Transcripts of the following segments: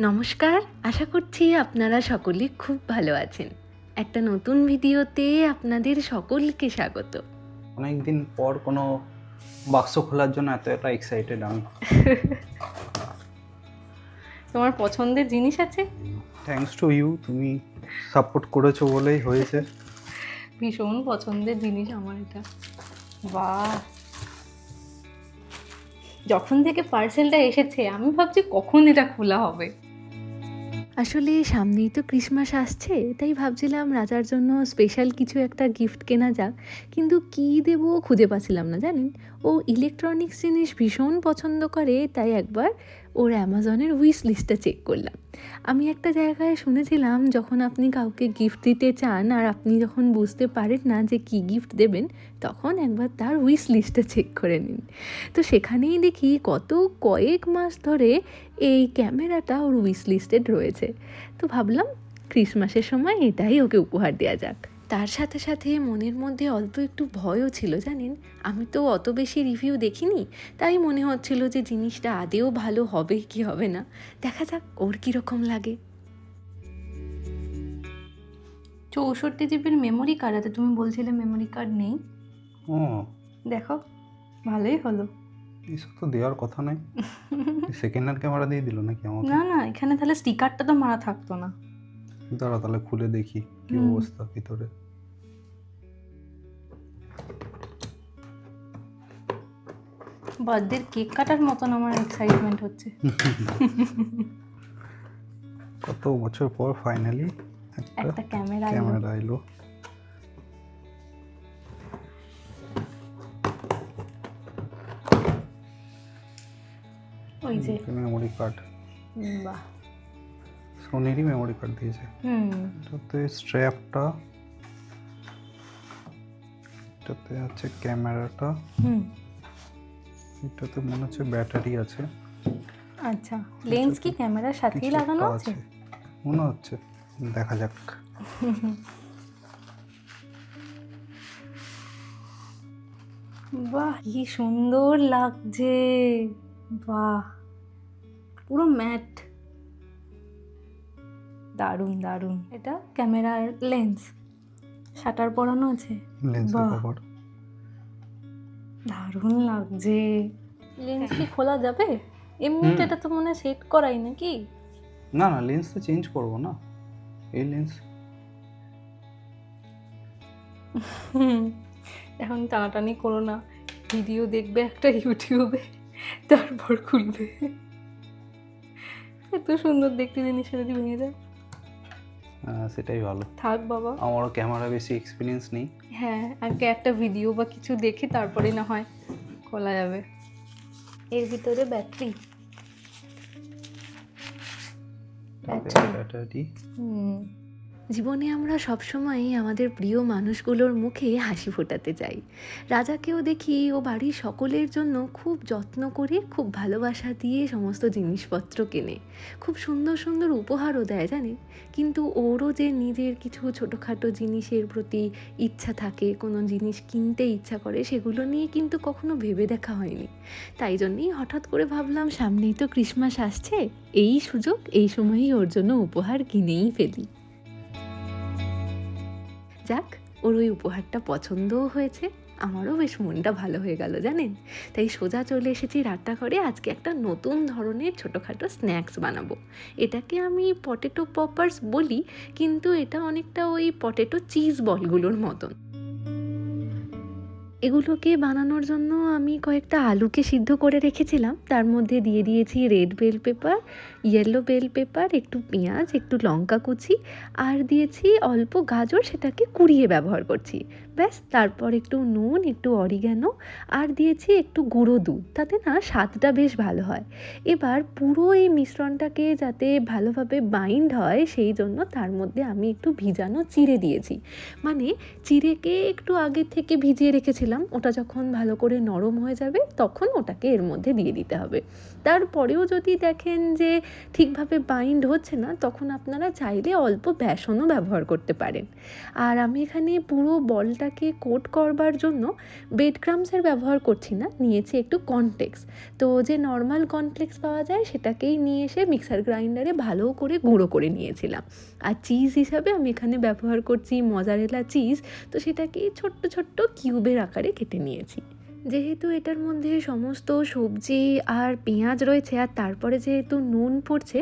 নমস্কার আশা করছি আপনারা সকলে খুব ভালো আছেন। একটা নতুন ভিডিওতে আপনাদের সকলকে স্বাগত। অনেকদিন পর কোনো বাক্স খোলার জন্য এত একটা এক্সাইটেড আমি। তোমার পছন্দের জিনিস আছে? থ্যাঙ্কস টু ইউ তুমি সাপোর্ট করেছ বলেই হয়েছে। ভীষণ পছন্দের জিনিস আমার এটা। বাহ! যখন থেকে পার্সেলটা এসেছে আমি ভাবছি কখন এটা খোলা হবে। আসলে সামনেই তো ক্রিসমাস আসছে, তাই ভাবছিলাম রাজার জন্য স্পেশাল কিছু একটা গিফট কেনা যাক, কিন্তু কি দেব খুঁজে পাচ্ছিলাম না, জানেন? ও ইলেকট্রনিক্স জিনিস ভীষণ পছন্দ করে, তাই একবার ওর অ্যামাজনের উইশ লিস্টটা চেক করলাম। আমি একটা জায়গায় শুনেছিলাম, যখন আপনি কাউকে গিফট দিতে চান আর আপনি যখন বুঝতে পারেন না যে কী গিফট দেবেন, তখন একবার তার উইশ লিস্টটা চেক করে নিন। তো সেখানেই দেখি কত কয়েক মাস ধরে এই ক্যামেরাটা ওর উইশ লিস্টেড রয়েছে। তো ভাবলাম ক্রিসমাসের সময় এটাই ওকে উপহার দেওয়া যাক। তার সাথে সাথে মনের মধ্যে অল্প একটু ভয়ও ছিল জানেন? আমি তো অত বেশি রিভিউ দেখিনি তাই মনে হচ্ছিল যে জিনিসটা আদেও ভালো হবে কি হবে না। দেখা যাক ওর কীরকম লাগে। চৌষট্টি জিবির মেমোরি কার্ড আছে তুমি বলছিলে মেমোরি কার্ড নেই। ও দেখো ভালোই হলো। এসব তো দেওয়ার কথা নয়। সেকেন্ড হ্যান্ড ক্যামেরা দিয়ে দিল নাকি আমাকে? না না এখানে তাহলে স্টিকারটা তো মারা থাকতো না। দাঁড়া তাহলে খুলে দেখি কি অবস্থা ভিতরে। বার্থডের কেক কাটার মতন আমার এক্সাইটমেন্ট হচ্ছে। কত বছর পর ফাইনালি একটা ক্যামেরা ক্যামেরা এলো। ওই যে। মেমোরি কার্ড বাহ। সোনিরই মেমোরি কার্ড দিয়েছে। হুম। এটাতে স্ট্র্যাপটা এটাতে আছে ক্যামেরাটা। হুম। এটাতে মনে হচ্ছে ব্যাটারি আছে। আচ্ছা লেন্স কি ক্যামেরার সাথেই লাগানো আছে? মনে হচ্ছে দেখা যাক। বাহ কি সুন্দর লাগছে। বাহ পুরো ম্যাট। দারুণ দারুণ। এটা ক্যামেরার লেন্স। শাটার পরানো আছে? লেন্সের বাহ। কভার দারুণ লাগছে। লেন্স কি খোলা যাবে? এমনিতে। এটা তো মনে হয় সেট করাই নাকি? না না লেন্স তো চেঞ্জ করব না। এই লেন্স হুম, এখন টানাটানি করো না। ভিডিও দেখবে একটা ইউটিউবে তারপর খুলবে। এত সুন্দর দেখতে জিনিসটা যদি ভেঙে যায়। সেটাই ভালো। থাক বাবা। আমারও ক্যামেরা বেশি এক্সপিরিয়েন্স নেই। হ্যাঁ আগে একটা ভিডিও বা কিছু দেখি তারপরে না হয় খোলা যাবে। এর ভিতরে ব্যাটারি ব্যাটারি হুম। জীবনে আমরা সবসময়ই আমাদের প্রিয় মানুষগুলোর মুখে হাসি ফোটাতে চাই। রাজাকেও দেখি ও বাড়ির সকলের জন্য খুব যত্ন করে, খুব ভালোবাসা দিয়ে সমস্ত জিনিসপত্র কেনে। খুব সুন্দর সুন্দর উপহারও দেয়, জানেন? কিন্তু ওরও যে নিজের কিছু ছোটোখাটো জিনিসের প্রতি ইচ্ছা থাকে, কোনো জিনিস কিনতে ইচ্ছা করে, সেগুলো নিয়ে কিন্তু কখনো ভেবে দেখা হয়নি। তাই জন্যই হঠাৎ করে ভাবলাম, সামনেই তো ক্রিসমাস আসছে, এই সুযোগ, এই সময়ই ওর জন্য উপহার কিনেই ফেলি। যাক, ওর ওই উপহারটা পছন্দও হয়েছে, আমারও বেশ মনটা ভালো হয়ে গেল, জানেন? তাই সোজা চলে এসেছি করে আজকে একটা নতুন ধরনের ছোটোখাটো স্ন্যাক্স বানাবো। এটাকে আমি পটেটো পপার্স বলি, কিন্তু এটা অনেকটা ওই পটেটো চিজ বলগুলোর মতন। এগুলোকে বানানোর জন্য আমি কয়েকটা আলুকে সিদ্ধ করে রেখেছিলাম। তার মধ্যে দিয়ে দিয়েছি red bell pepper, yellow bell pepper, একটু পেঁয়াজ, একটু লঙ্কা কুচি, আর দিয়েছি অল্প গাজর সেটাকে কুড়িয়ে ব্যবহার করছি। ব্যাস, তারপর একটু নুন, একটু অরিগ্যানো আর দিয়েছি একটু গুঁড়ো দুধ। তাতে না স্বাদটা বেশ ভালো হয়। এবার পুরো এই মিশ্রণটাকে যাতে ভালোভাবে বাইন্ড হয়, সেই জন্য তার মধ্যে আমি একটু ভিজানো চিড়ে দিয়েছি। মানে চিড়েকে একটু আগে থেকে ভিজিয়ে রেখেছিলাম। ওটা যখন ভালো করে নরম হয়ে যাবে, তখন ওটাকে এর মধ্যে দিয়ে দিতে হবে। তারপরেও যদি দেখেন যে ঠিকভাবে বাইন্ড হচ্ছে না, তখন আপনারা চাইলে অল্প বেসনও ব্যবহার করতে পারেন। আর আমি এখানে পুরো বলটাকে কোট করবার জন্য বেড ক্রামসের ব্যবহার করছি না, নিয়েছি একটু কনফ্লেক্স তো যে নর্মাল কনফ্লেক্স পাওয়া যায়, সেটাকেই নিয়ে এসে মিক্সার গ্রাইন্ডারে ভালো করে গুঁড়ো করে নিয়েছিলাম। আর চিজ হিসাবে আমি এখানে ব্যবহার করছি মজারেলা চিজ তো সেটাকে ছোট্ট ছোট্ট কিউবের আকারে কেটে নিয়েছি। যেহেতু এটার মধ্যে সমস্ত সবজি আর পেঁয়াজ রয়েছে আর তারপরে যেহেতু নুন পড়ছে,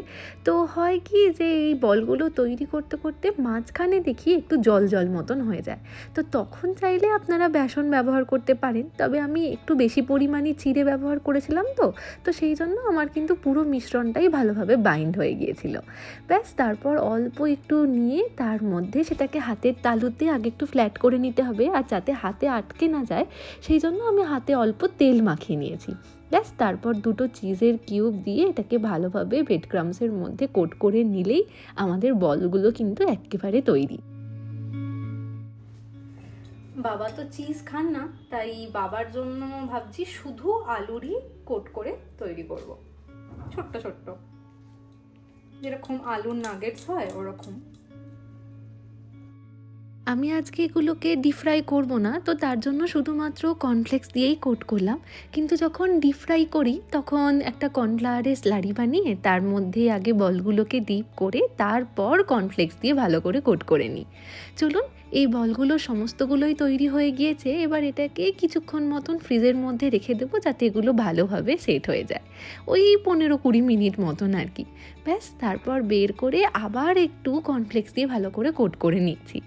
তো হয় কি যে এই বলগুলো তৈরি করতে করতে মাঝখানে দেখি একটু জল জল মতন হয়ে যায়। তো তখন চাইলে আপনারা বেসন ব্যবহার করতে পারেন, তবে আমি একটু বেশি পরিমাণে চিড়ে ব্যবহার করেছিলাম তো তো সেই জন্য আমার কিন্তু পুরো মিশ্রণটাই ভালোভাবে বাইন্ড হয়ে গিয়েছিল। ব্যাস, তারপর অল্প একটু নিয়ে তার মধ্যে সেটাকে হাতের তালুতে আগে একটু ফ্ল্যাট করে নিতে হবে আর যাতে হাতে আটকে না যায়, সেই জন্য আমি হাতে অল্প তেল মাখিয়ে নিয়েছি। ব্যাস, তারপর দুটো চিজের কিউব দিয়ে এটাকে ভালোভাবে বেড ক্রামসের মধ্যে কোট করে নিলেই আমাদের বলগুলো কিন্তু একেবারে তৈরি। বাবা তো চিজ খান না, তাই বাবার জন্য ভাবছি শুধু আলুরই কোট করে তৈরি করব। ছোট্ট ছোট্ট। যেরকম আলুর নাগেটস হয়, ওরকম। আমি আজকে এগুলোকে ডিপ ফ্রাই করব না, তো তার জন্য শুধুমাত্র কর্নফ্লেক্স দিয়েই কোট করলাম। কিন্তু যখন ডিপ ফ্রাই করি, তখন একটা কর্নফ্লাওয়ারের স্লারি বানিয়ে তার মধ্যে আগে বলগুলোকে ডিপ করে তারপর কর্নফ্লেক্স দিয়ে ভালো করে কোট করে নিই। চলুন, এই বলগুলো সমস্তগুলোই তৈরি হয়ে গিয়েছে, এবার এটাকে কিছুক্ষণ মতন ফ্রিজের মধ্যে রেখে দেবো যাতে এগুলো ভালোভাবে সেট হয়ে যায়। ওই পনেরো কুড়ি মিনিট মতন আর কি। ব্যাস, তারপর বের করে আবার একটু কর্নফ্লেক্স দিয়ে ভালো করে কোট করে নিচ্ছি।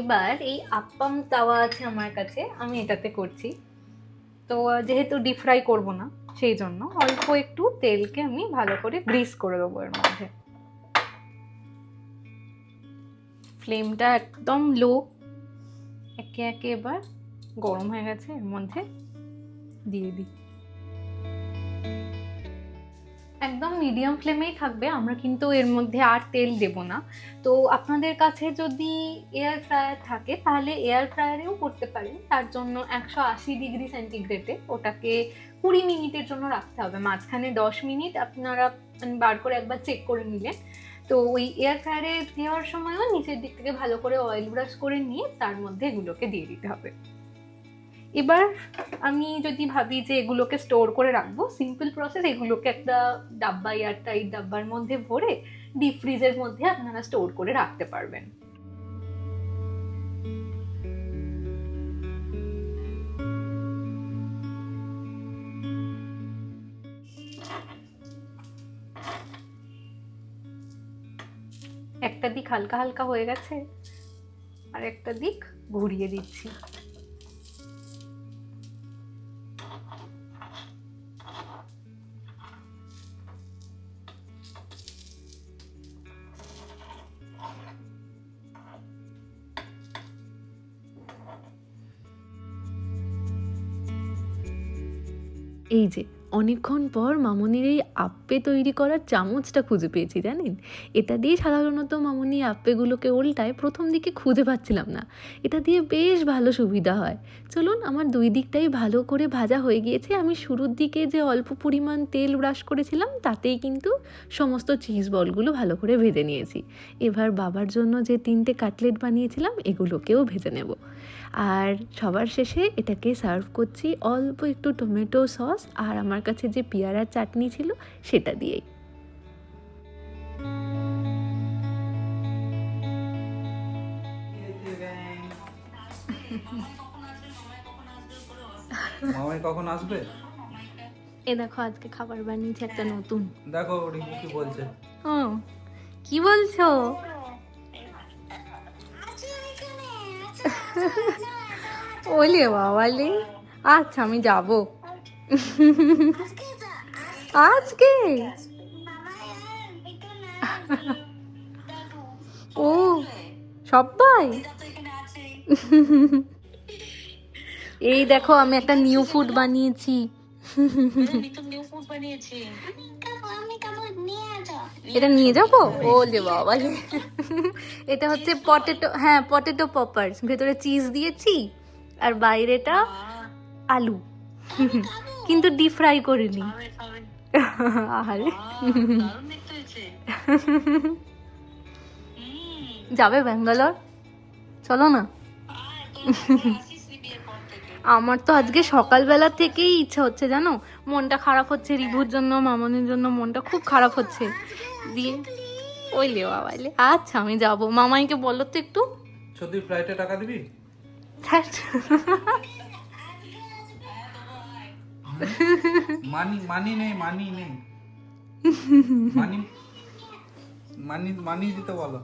এবার এই আপ্পাম তাওয়া আছে আমার কাছে, আমি এটাতে করছি। তো যেহেতু ডিপ ফ্রাই করব না, সেই জন্য অল্প একটু তেলকে আমি ভালো করে গ্রিস করে দেবো এর মধ্যে। ফ্লেমটা একদম লো একে একে এবার গরম হয়ে গেছে, এর মধ্যে দিয়ে দিই। একদম মিডিয়াম ফ্লেমেই থাকবে, আমরা কিন্তু এর মধ্যে আর তেল দেব না। তো আপনাদের কাছে যদি এয়ার ফ্রায়ার থাকে, তাহলে এয়ার ফ্রায়ারেও করতে পারেন। তার জন্য একশো আশি ডিগ্রি সেন্টিগ্রেডে ওটাকে কুড়ি মিনিটের জন্য রাখতে হবে। মাঝখানে দশ মিনিট আপনারা বার করে একবার চেক করে নিলেন। তো ওই এয়ার ফ্রায়ারে দেওয়ার সময়ও নিচের দিক থেকে ভালো করে অয়েল ব্রাশ করে নিয়ে তার মধ্যে এগুলোকে দিয়ে দিতে হবে। এবার আমি যদি ভাবি যে এগুলোকে স্টোর করে রাখব সিম্পল প্রসেস এগুলোকে একটা ডাব্বা এয়ারটাইট ডাব্বার মধ্যে ভরে ডিপ ফ্রিজের মধ্যে আপনারা স্টোর করে রাখতে পারবেন। একটা দিক হালকা হালকা হয়ে গেছে, আর একটা দিক ঘুরিয়ে দিচ্ছি। এই যে অনেকক্ষণ পর মামনির এই আপ্পে তৈরি করার চামচটা খুঁজে পেয়েছি জানেন এটা দিয়ে সাধারণত মামনি আপ্পেগুলোকে উল্টায় প্রথম দিকে খুঁজে পাচ্ছিলাম না। এটা দিয়ে বেশ ভালো সুবিধা হয়। চলুন, আমার দুই দিকটাই ভালো করে ভাজা হয়ে গিয়েছে। আমি শুরুর দিকে যে অল্প পরিমাণ তেল ব্রাশ করেছিলাম, তাতেই কিন্তু সমস্ত চিজ বলগুলো ভালো করে ভেজে নিয়েছি। এবার বাবার জন্য যে তিনটে কাটলেট বানিয়েছিলাম, এগুলোকেও ভেজে নেব। আর সবার শেষে এটাকে সার্ভ করছি অল্প একটু টমেটো সস আর আমার কাছে যে পেয়ারার চাটনি ছিল সেটা দিয়েই। মামাই কখন আসবে? এ দেখো আজকে খাবার বানিয়েছি একটা নতুন। দেখো রিঙ্কু কি বলছে। ও কি বলছো? ওলে বাবালে। আচ্ছা আমি যাব। আজকে? ও সবাই এই দেখো আমি একটা নিউ ফুড বানিয়েছি। এটা নিয়ে যাব? ওলে বাবা এটা হচ্ছে পটেটো হ্যাঁ পটেটো পপার্স ভেতরে চিজ দিয়েছি আর বাইরেটা আলু। কিন্তু ডিপ ফ্রাই করিনি। আরে যাবে ব্যাঙ্গালোর? চলো না। আমার তো আজকে সকালবেলা থেকেই ইচ্ছা হচ্ছে জানো? মনটা খারাপ হচ্ছে রিভুর জন্য মামনির জন্য মনটা খুব খারাপ হচ্ছে। দিয়ে ওই লে বাবা বাবাইলে আচ্ছা আমি যাব। মামাইকে বলো তো একটু। সত্যি ফ্লাইটে টাকা দিবি? ধ্যাৎ। মানি মানি নেই মানি নেই। মানি মানি মানি দিতে বলো।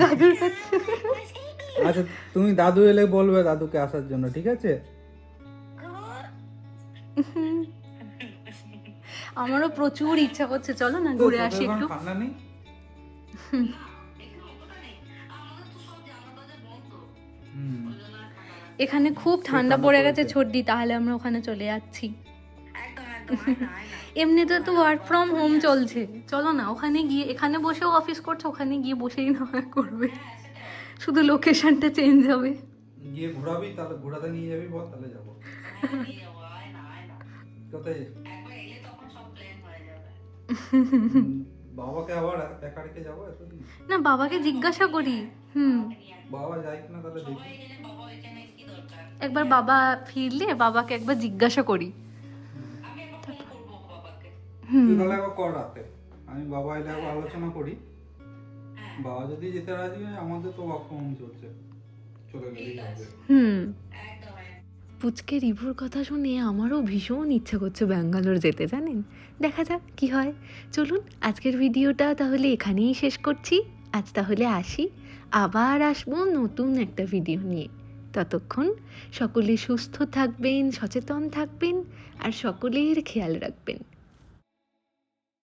দাদুর কাছে। আচ্ছা তুমি দাদু এলে বলবে দাদুকে আসার জন্য ঠিক আছে? আমারও প্রচুর ইচ্ছা করছে চলো না ঘুরে আসি একটু। ঠান্ডা নেই? হুম। এখানে খুব ঠান্ডা পড়ে গেছে ছর্দি তাহলে আমরা ওখানে চলে যাচ্ছি। এমনিতে তো ওয়ার্ক ফ্রম হোম চলছে। চলো না ওখানে গিয়ে এখানে বসেও অফিস করছে ওখানে গিয়ে বসেই না হয় করবে। শুধু লোকেশনটা চেঞ্জ হবে। গিয়ে ঘোরাবি তাহলে ঘোরাতে নিয়ে যাবি বল তাহলে যাব। কোথায়? বাবাকে আবার একা রেখে যাব এতদিন? না বাবাকে জিজ্ঞাসা করি। হুম। বাবা যায় কিনা তাহলে দেখি। একবার বাবা ফিরলে বাবাকে একবার জিজ্ঞাসা করি। হুম। তাহলে একবার কর রাতে। আমি বাবা এলে একবার আলোচনা করি। বাবা যদি যেতে রাজি হয় আমাদের তো ওয়ার্ক ফ্রম চলছে। চলে গেলেই হবে। হুম। পুচকে রিভুর কথা শুনে আমারও ভীষণ ইচ্ছা করছে ব্যাঙ্গালোর যেতে, জানেন? দেখা যাক কি হয়। চলুন, আজকের ভিডিওটা তাহলে এখানেই শেষ করছি। আজ তাহলে আসি। আবার আসব নতুন একটা ভিডিও নিয়ে। ততক্ষণ সকলে সুস্থ থাকবেন, সচেতন থাকবেন, আর সকলের খেয়াল রাখবেন।